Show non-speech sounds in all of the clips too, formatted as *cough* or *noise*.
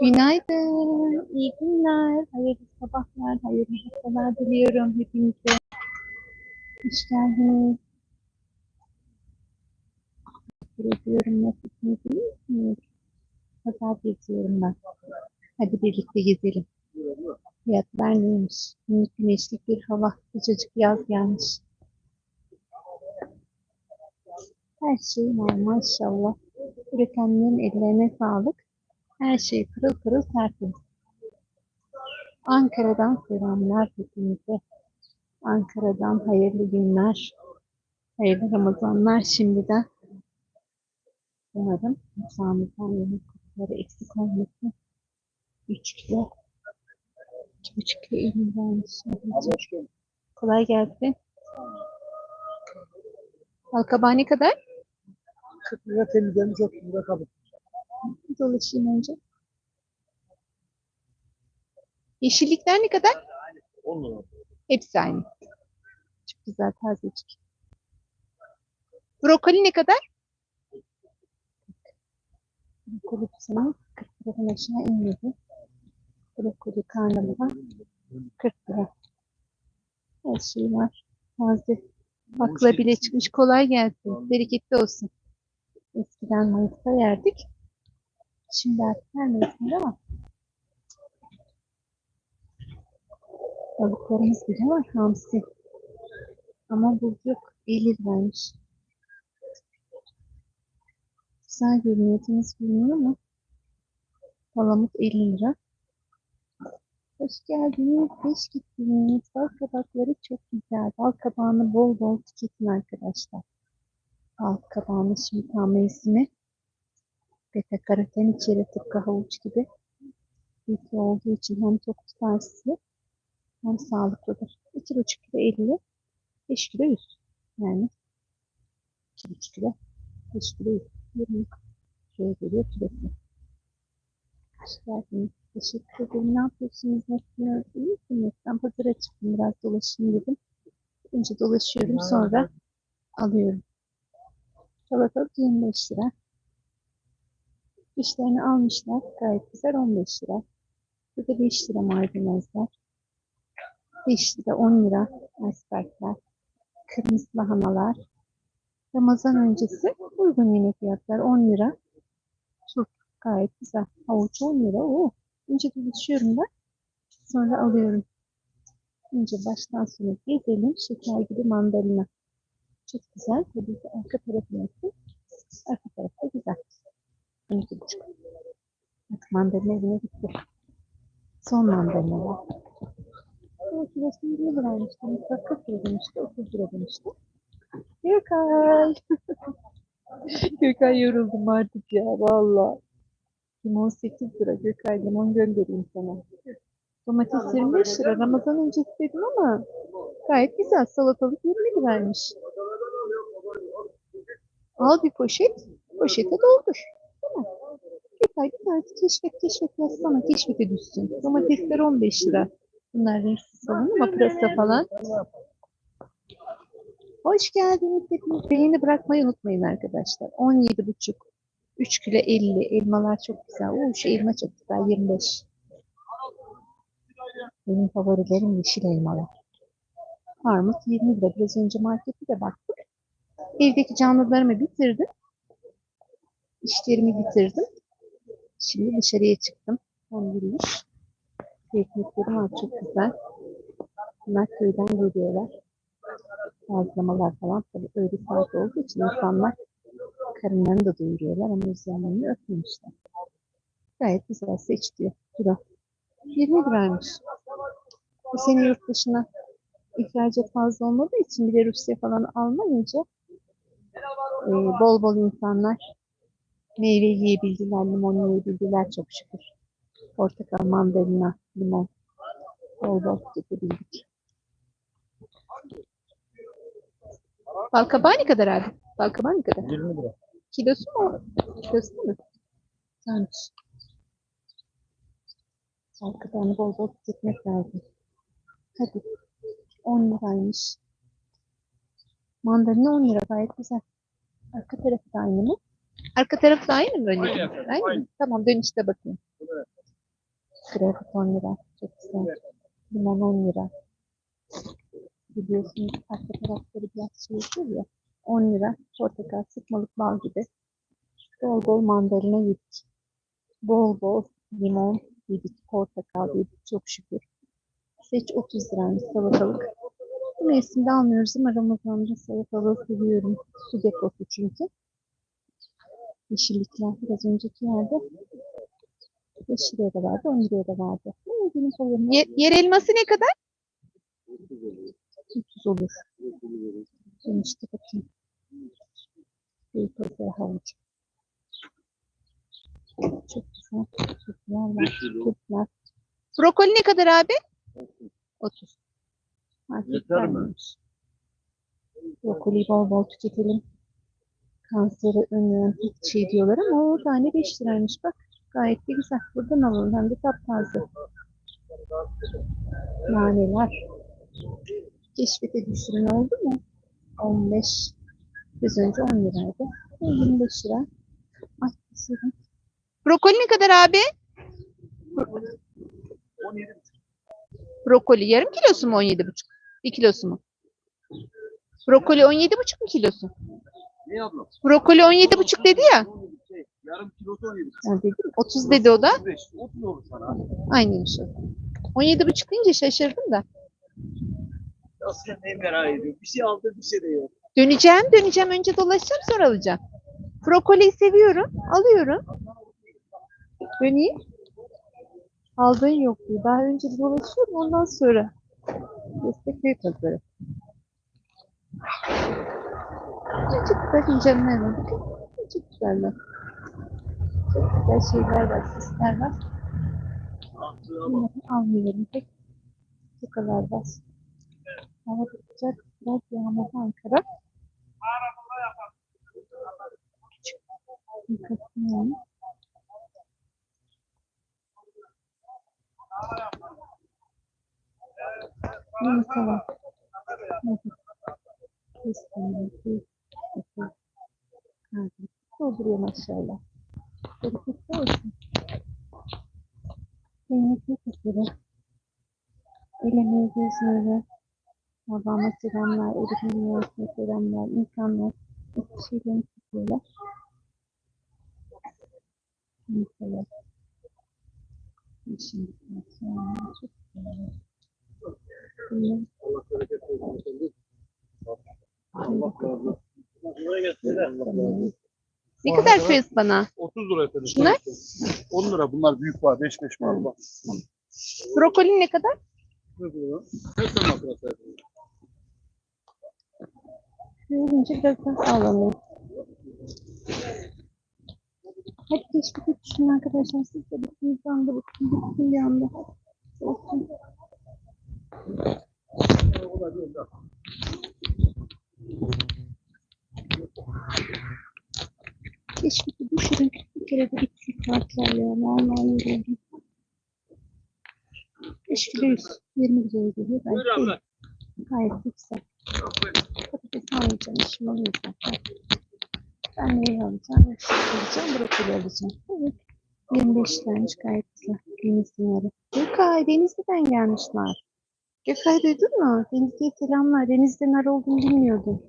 Günaydın, iyi günler, hayırlı sabahlar, hayırlı haftalar diliyorum hepinize. Hoş geldiniz. Teşekkür ediyorum. Nasılsınız, iyi? Pazar geziyorum ben. Hadi birlikte gezelim. Fiyatlar neymiş? Minik güneşlik bir hava, sıcacık yaz gelmiş. Her şey var maşallah. Üretenlerin ellerine sağlık. Her şey pırıl pırıl tertemiz. Ankara'dan selamlar hepinize. Ankara'dan hayırlı günler. Hayırlı Ramazanlar şimdiden. Umarım mutfağımızdan yemek kokuları eksik olmasın. 3 kilo. 2,5 kilo ürün vermiş. Kolay gelsin. Halkabağı ne kadar? 40 lira temizlenmiş 30 lira. Dolaşayım önce. Yeşillikler ne kadar? 10 lira. Hepsi aynı. Çok güzel tazecik. Brokoli ne kadar? Brokoli bu sene 40 liradan aşağı inmedi. Brokoli karnabahar 40 lira. Her şey var. Taze. Bakla bile çıkmış. Kolay gelsin. Bereketli olsun. Eskiden Mayıs'ta yerdik. Şimdi artık her mevsimde ama balıklarımız bile var. Hamsi. Ama bu yok. 50 liraymış. Güzel görünüyor. Temiz görünüyor ama palamut 50 lira. Hoş geldiniz. Hoş gittiniz. Bal kabakları çok güzel. Bal kabağını bol bol tüketin arkadaşlar. Bal kabağını şimdi tam mevsimi. Beta karoten içeri tıpkı havuç gibi. Bilgi olduğu için hem tok tutar sizi hem sağlıklıdır. 2,5 kilo 50, 5 kilo 100. Yani 2,5 kilo, 5 kilo 100. 20 şöyle geliyor kilosu. Hoş geldiniz. Teşekkür ederim. Ne yapıyorsunuz? Nasılsınız? İyi misiniz? Ben pazara çıktım. Biraz dolaşayım dedim. Önce dolaşıyorum sonra alıyorum. Salatalık 25 lira. İşlerini almışlar. Gayet güzel 15 lira. Burada 5 lira maydanozlar. 5 lira 10 lira icebergler. Kırmızı lahanalar. Ramazan öncesi uygun yine fiyatlar 10 lira. Çok gayet güzel. Havuç 10 lira. Oo. Önce dolaşıyorum ben. Sonra alıyorum. Önce baştan sona gezelim. Şeker gibi mandalina. Çok güzel. Tabii ki arka tarafı nasıl? Arka tarafı güzel. 12 buçuk. Bak mandalina evine gitti. Son mandalina var. Bu kilosu 20 liraymış. Mesela 40 lira demişti, 30 lira demişti. Gökay. *laughs* Gökay yoruldum artık ya valla. Limon 8 lira Gökay limon göndereyim sana. Domates 25 lira. Ramazan öncesi dedim ama gayet güzel. Salatalık 20 liraymış. Al bir poşet. Poşete doldur. Bir tane keşfet keşfet yazsana. Keşfete düşsün. Domatesler 15 lira. Bunlar renksiz falan ama pırasa falan. Hoş geldiniz hepiniz. Beğeni bırakmayı unutmayın arkadaşlar. 17,5 3 kilo 50. Elmalar çok güzel. Oo, şu elma çok güzel. 25. Benim favorilerim yeşil elmalar. Armut 20 lira. Biraz önce markette de baktık. Evdeki canlılarımı bitirdim. İşlerimi bitirdim. Şimdi dışarıya çıktım. Alhamdülillah. Ekmeklerim var çok güzel. Bunlar köyden geliyorlar. Bazlamalar falan tabii öyle saat olduğu için insanlar karınlarını da doyuruyorlar ama üzerlerini örtmemişler. Gayet güzel seç diyor. Kilo. 20 liraymış. Bu sene yurt dışına ihracat fazla olmadığı için bir de Rusya falan almayınca e, bol bol insanlar meyve yiyebildiler, limon yiyebildiler çok şükür. Portakal, mandalina, limon bol bol tüketebildik. Balkabağı ne kadar abi? Balkabağı ne kadar? 20 lira. Kilosu mu? Kilosu mu? Güzelmiş. Balkabağını bol bol tüketmek lazım. Hadi. 10 liraymış. Mandalina 10 lira gayet güzel. Arka tarafı da aynı mı? Arka tarafı da aynı mı böyle? Aynı Aynı, efendim, aynı. Tamam dönüşte bakayım. Greyfurt 10 lira. Çok güzel. Limon 10 lira. Biliyorsunuz arka tarafları biraz şey yapıyor ya. 10 lira. Portakal, sıkmalık bal gibi. Bol bol mandalina yedik. Bol bol limon yedik. Portakal yedik. Çok şükür. Seç 30 liraymış salatalık. Bu mevsimde almıyoruz ama Ramazan'da salatalığı seviyorum. Su deposu çünkü. Yeşillikler biraz önceki yerde 5 liraya da vardı, 10 liraya da vardı. Ne? Ye- yer elması ne kadar? 300 olur. İşte bakayım. Bir pazar havuç. Çok güzel. Çocuklar var. Kurtlar. Brokoli ne kadar abi? 30. Market Yeter mi? Brokoliyi bol bol tüketelim. Kanseri önleyen hiç şey diyorlar ama o tane 5 liraymış bak. Gayet de güzel. Buradan alalım hem de taptaze. Naneler. Keşfete düşürün oldu mu? 15. Biraz önce 10 liraydı. 25 lira. Ay düşürdüm. Brokoli ne kadar abi? 17 Brokoli yarım kilosu mu 17,5? Bir kilosu mu? Brokoli 17,5 mu kilosu? Ne abla? Brokoli 17,5 dedi ya. Şey, yarım kilosu 17. Ben dedim 30 dedi o da. 35. 30 olur sana. Aynen şey. 17,5 deyince şaşırdım da. Aslında ne merak ediyorum. Bir şey aldı bir şey de yok. Döneceğim, döneceğim. Önce dolaşacağım sonra alacağım. Brokoliyi seviyorum. Alıyorum. Döneyim. aldığın yok diyor. Daha önce dolaşıyorum ondan sonra. Destekliyor pazarı. Çok güzel inceler var. Çok güzeller. Çok güzel şeyler var, sisler var. Almıyorum pek. Bu kadar var. Hava güzel. Biraz yağmurlu Ankara. Dolduruyor maşallah. Bereketli olsun. Kıymetli kızları. Eleme gözleri. Babama selamlar, Elif'in üniversitesine selamlar, insanlar. Şeylerini tutuyorlar. Mesela. Şimdi çok güzel. Allah bereket versin. Allah razı olsun. Buraya gelsene. Ne kadar şu ıspanağı? 30 lira efendim. Şunlar? 10 lira bunlar büyük var. 5 5 var. Bak. Brokoli ne kadar? Ne diyor? Kaç tane makrası efendim? Görünce biraz daha sağlanıyor. Hadi keşke düşünün arkadaşlar. Siz de bir anda bakın. Bakın bir anda. Olsun. O Keşke bir kere de bitsin saatler ya. Vallahi yoruldum. 5 kilo 100. 20 liraya geliyor. Buyur abla. gayet güzel. Patates almayacağım. İşim oluyor zaten. Ben neyi alacağım? Alacağım. Brokoli alacağım. Evet. 25 liraymış gayet güzel. Denizli'nin yarı. Gökay Denizli'den gelmişler. Gökay duydun mu? Denizli'ye selamlar. Denizli'nin nar olduğunu bilmiyordum.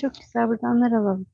Çok güzel. Buradan nar alalım.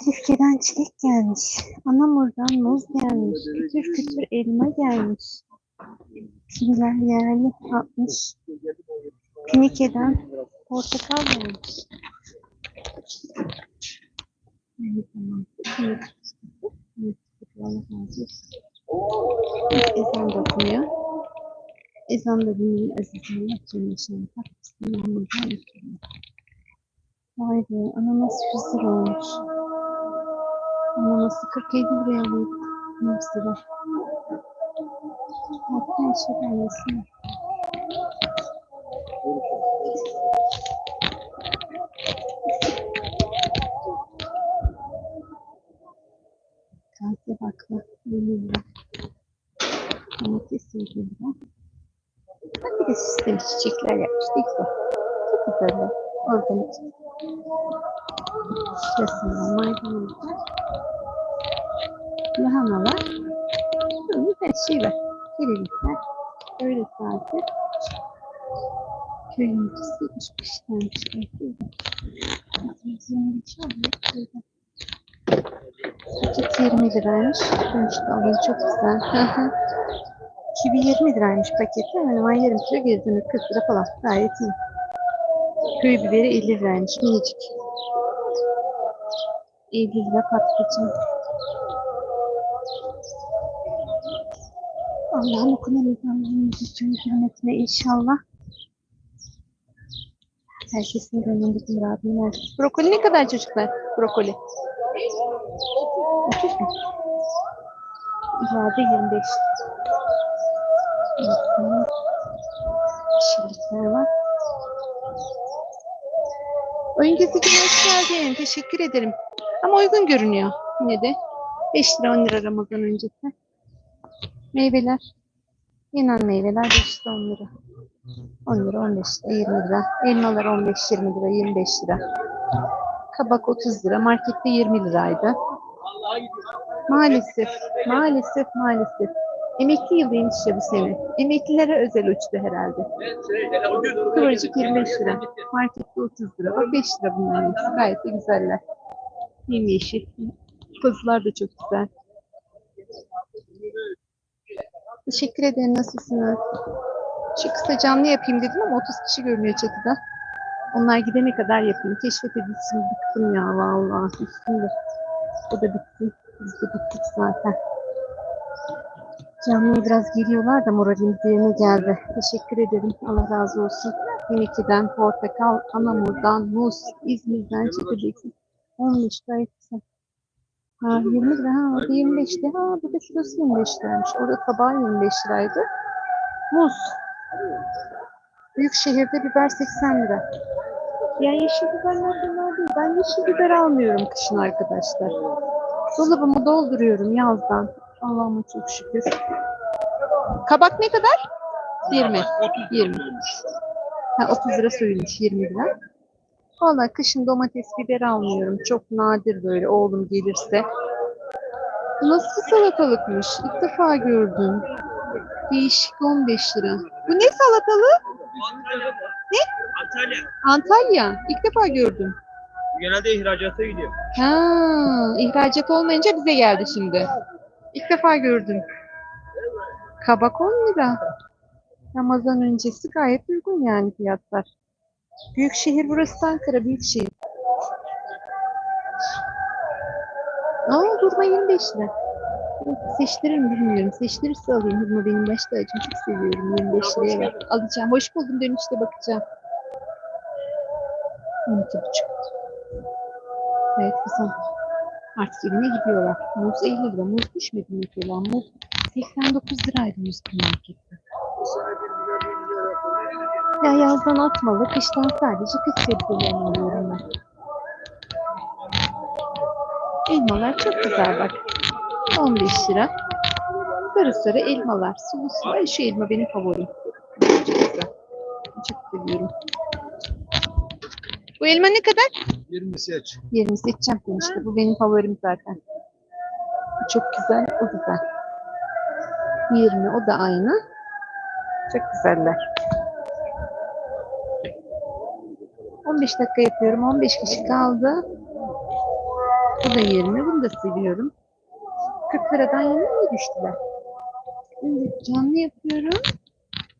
Silifke'den çilek gelmiş. Anamur'dan muz gelmiş. Kütür kütür elma gelmiş. Kimler yerli 60. Pinike'den portakal gelmiş. Ezan da okunuyor. Ezan da dinleyin azizim. Yapacağım inşallah. Bismillahirrahmanirrahim. Vay be, ananas 100 lira olmuş. Ananası 47 liraya alıyorduk. 100 lira. Hatta işe gelmesin. Taze bakla 50 lira. Domates 50 lira. Bir de süslemiş çiçekler yapmış. Ne güzel. Çok güzeller. Organik. Şurasında maydanozlar. Lahanalar. Böyle Evet şey var. Kirilikler. Öyle saati. Köy yöneticisi 75 tane Paket 20 liraymış. Dönüşte alayım çok güzel. Kivi 20 liraymış paketi. Hemen hemen yarım kilo gezdiğimiz 40 lira falan. Gayet iyi. Köy biberi 50 liraymış. Minicik. 50 lira patlıcan. Allah'ım okunamayacağım. Bütün hürmetine inşallah. Herkesin gönlündeki muradını versin. Brokoli ne kadar çocuklar? Brokoli. 30 mu? İrade 25. Bakın. Yeşillikler var. Oyun gezici hoş geldin. Teşekkür ederim. Ama uygun görünüyor yine de. 5 lira 10 lira Ramazan öncesi. Meyveler. Yenen meyveler 5 lira 10 lira. 10 lira 15 lira 20 lira. Elmalar 15-20 lira 25 lira. Kabak 30 lira. Markette 20 liraydı. Maalesef. Maalesef maalesef. Emekli yılıymış ya bu sene. Emeklilere özel uçtu herhalde. Kıvırcık 25 lira. Markette 30 lira. Bak 5 lira bunların hepsi. Gayet de güzeller. Yemyeşil. Pazılar da çok güzel. Teşekkür ederim. Nasılsınız? Şu kısa canlı yapayım dedim ama 30 kişi görünüyor çatıda. Onlar gidene kadar yapayım. Keşfet edilsin bıktım ya vallahi. Üstümde. O da bitti. Biz de bittik zaten. Canlıya biraz geliyorlar da moralimiz yerine geldi. Teşekkür ederim. Allah razı olsun. 12'den portakal, anamurdan, muz, İzmir'den. 15 gayet güzel. Ha 20 lira ha orada 25 lira. Ha burada kilosu 25 liraymış. Orada tabağı 25 liraydı. Muz. Büyük şehirde biber 80 lira. Ya yeşil biberler bunlar değil. Ben yeşil biber almıyorum kışın arkadaşlar. Dolabımı dolduruyorum yazdan. Allah'ıma çok şükür. Kabak ne kadar? 20. 20. Ha, 30 lira suymuş 20 lira. Vallahi kışın domates biber almıyorum. Çok nadir böyle oğlum gelirse. Nasıl salatalıkmış? İlk defa gördüm. Değişik 15 lira. Bu ne salatalığı? Antalya. Antalya. İlk defa gördüm. Genelde ihracata gidiyor. Ha, ihracat olmayınca bize geldi şimdi. İlk defa gördüm. Kabak 10 lira. Ramazan öncesi gayet uygun yani fiyatlar. Büyük şehir burası Ankara, büyük şehir. Aa, hurma 25 lira. Seçtirir mi bilmiyorum. Seçtirirse alayım. Hurma benim başta acım çok seviyorum. 25 liraya var. Alacağım. Hoş buldum. Dönüşte bakacağım. 12,5. Evet kızım. Artık evine gidiyorlar. Muz 50 lira. Muz düşmedi mesela. Muz 89 liraydı muz bu Ya yazdan atmalı, kıştan sadece kış sebzelerini alıyorum ben. Elmalar çok güzel bak. 15 lira. Sarı sarı elmalar. Sulu sulu. Şu elma benim favorim. Çok güzel. Çok seviyorum. Bu elma ne kadar? 20 seç. Yerini seçeceğim demişti. Bu benim favorim zaten. Bu çok güzel, o güzel. 20, o da aynı. Çok güzeller. 15 dakika yapıyorum. 15 kişi kaldı. Bu da 20. Bunu da seviyorum. 40 liradan 20 mi düştüler? Şimdi canlı yapıyorum.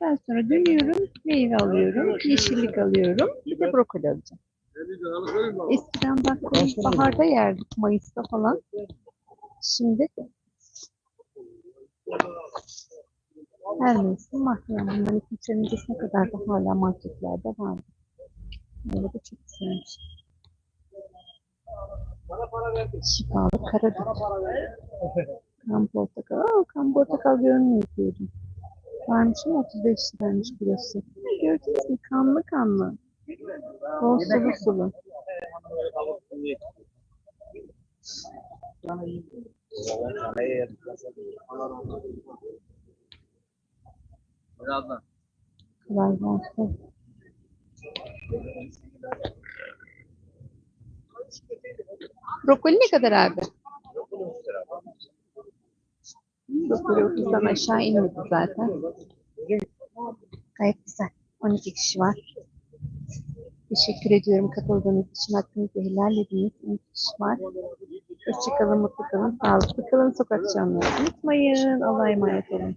Daha sonra dönüyorum. Meyve alıyorum. Yeşillik alıyorum. Bir de brokoli alacağım. Eskiden bak baharda yerdik Mayıs'ta falan. Şimdi her mevsim iki üç ay öncesine kadar da hala marketlerde vardı. Böyle de çok güzelmiş. Şifalı karadut. Kan portakal. Aa, kan portakal görünmüyor diyordum. Varmış ama 35 liraymış kilosu. Gördünüz mü? Kanlı kanlı. Bol sulu sulu. Birazdan. Kolay gelsin. Brokoli ne kadar abi? Doktor ofisten aşağı inmedi zaten. Gayet güzel. 12 kişi var. Teşekkür ediyorum katıldığınız için. Hakkınızı helal ediniz. 12 kişi var. Hoşçakalın, mutlu kalın, sağlıklı kalın. Sokak camları unutmayın. Allah'a emanet olun.